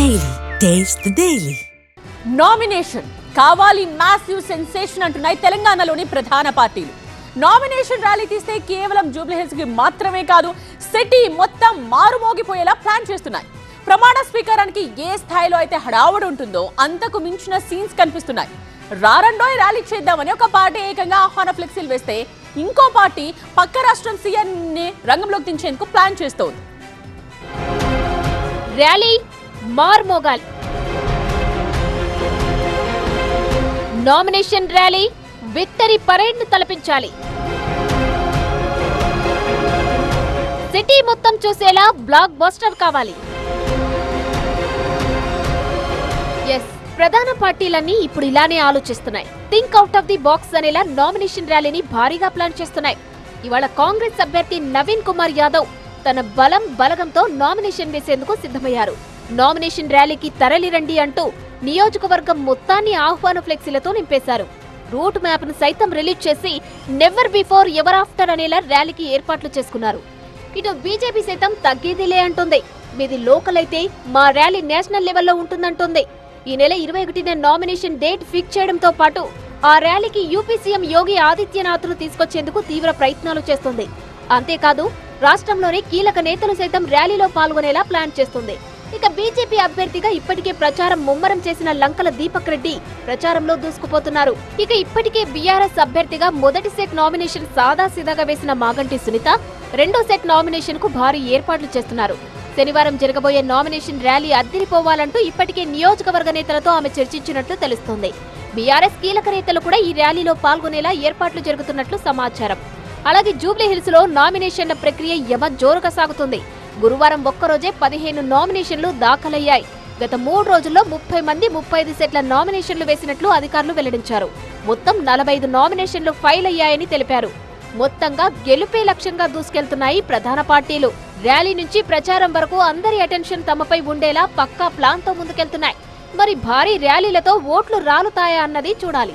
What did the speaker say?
Daily. Taste the Daily. Nomination కావాలి massive sensation అంటున్నాయి తెలంగాణలోని ప్రధాన పార్టీలు. నామినేషన్ ర్యాలీ తీస్తే కేవలం జూబ్లీహిల్స్కి మాత్రమే కాదు సిటీ మొత్తం మారుమోగిపోయేలా ప్లాన్ చేస్తున్నాయి. ప్రమాణ స్వీకారానికి ఏ స్థాయిలో అయితే హడావుడు ఉంటుందో అంతకు మించిన సీన్స్ కనిపిస్తున్నాయి. రారండోయ్ ర్యాలీ చేద్దామని ఒక పార్టీ ఏకంగా ఆహ్వాన ఫ్లెక్సీలు వేస్తే ఇంకో పార్టీ పక్క రాష్ట్రం సీఎం ని రంగంలోకి దించేందుకు ప్లాన్ చేస్తోంది. ర్యాలీ మార్మోగాల్ నామినేషన్ ర్యాలీ విక్టరీ పరేడ్ను తలపించాలి. సిటీ మొత్తం చూసేలా బ్లాక్ బస్టర్ కావాలి. ఎస్ ప్రధాన పార్టీలన్నీ ఇప్పుడు ఇలానే ఆలోచిస్తున్నాయి. Think out of the box అనేలా నామినేషన్ ర్యాలీని భారీగా ప్లాన్ చేస్తున్నాయి. ఇవాళ కాంగ్రెస్ అభ్యర్థి నవీన్ కుమార్ యాదవ్ తన బలం బలగంతో నామినేషన్ వేసేందుకు సిద్ధమయ్యారు. నామినేషన్ ర్యాలీకి తరలిరండి అంటూ నియోజకవర్గం మొత్తాన్ని ఆహ్వాన ఫ్లెక్సీలతో నింపేశారు. రూట్ మ్యాప్ను సైతం రిలీజ్ చేసి నెవర్ బిఫోర్ ఎవర్ ఆఫ్టర్ అనేలా ర్యాలీకి ఏర్పాట్లు చేసుకున్నారు. ఇటు బీజేపీ సైతం తగ్గేదిలే అంటుంది. మీది లోకల్ అయితే మా ర్యాలీ నేషనల్ లెవెల్లో ఉంటుందంటుంది. ఈ నెల ఇరవై ఒకటిన నామినేషన్ డేట్ ఫిక్స్ చేయడంతో పాటు ఆ ర్యాలీకి యూపీ సీఎం యోగి ఆదిత్యనాథ్ను తీసుకొచ్చేందుకు తీవ్ర ప్రయత్నాలు చేస్తుంది. అంతేకాదు రాష్ట్రంలోని కీలక నేతలు సైతం ర్యాలీలో పాల్గొనేలా ప్లాన్ చేస్తుంది. ఇక బీజేపీ అభ్యర్థిగా ఇప్పటికే ప్రచారం ముమ్మరం చేసిన లంకల దీపక్ రెడ్డి ప్రచారంలో దూసుకుపోతున్నారు. ఇక ఇప్పటికే బీఆర్ఎస్ అభ్యర్థిగా మొదటి సెట్ నామినేషన్ సాదాసీదాగా వేసిన మాగంటి సునీత రెండో సెట్ నామినేషన్కు భారీ ఏర్పాట్లు చేస్తున్నారు. శనివారం జరగబోయే నామినేషన్ ర్యాలీ అద్దెరిపోవాలంటూ ఇప్పటికే నియోజకవర్గ నేతలతో ఆమె చర్చించినట్లు తెలుస్తోంది. బీఆర్ఎస్ కీలక నేతలు కూడా ఈ ర్యాలీలో పాల్గొనేలా ఏర్పాట్లు జరుగుతున్నట్లు సమాచారం. అలాగే జూబ్లీహిల్స్లో నామినేషన్ల ప్రక్రియ యమ జోరుగా సాగుతుంది. గురువారం ఒక్కరోజే పదిహేను నామినేషన్లు దాఖలయ్యాయి. గత మూడు రోజుల్లో ముప్పై మంది ముప్పై ఐదు సెట్ల నామినేషన్లు వేసినట్లు అధికారులు వెల్లడించారు. మొత్తం నలభై ఐదు నామినేషన్లు ఫైల్ అయ్యాయని తెలిపారు. మొత్తంగా గెలుపే లక్ష్యంగా దూసుకెళ్తున్నాయి ప్రధాన పార్టీలు. ర్యాలీ నుంచి ప్రచారం వరకు అందరి అటెన్షన్ తమపై ఉండేలా పక్కా ప్లాన్తో ముందుకెళ్తున్నాయి. మరి భారీ ర్యాలీలతో ఓట్లు రాలుతాయా అన్నది చూడాలి.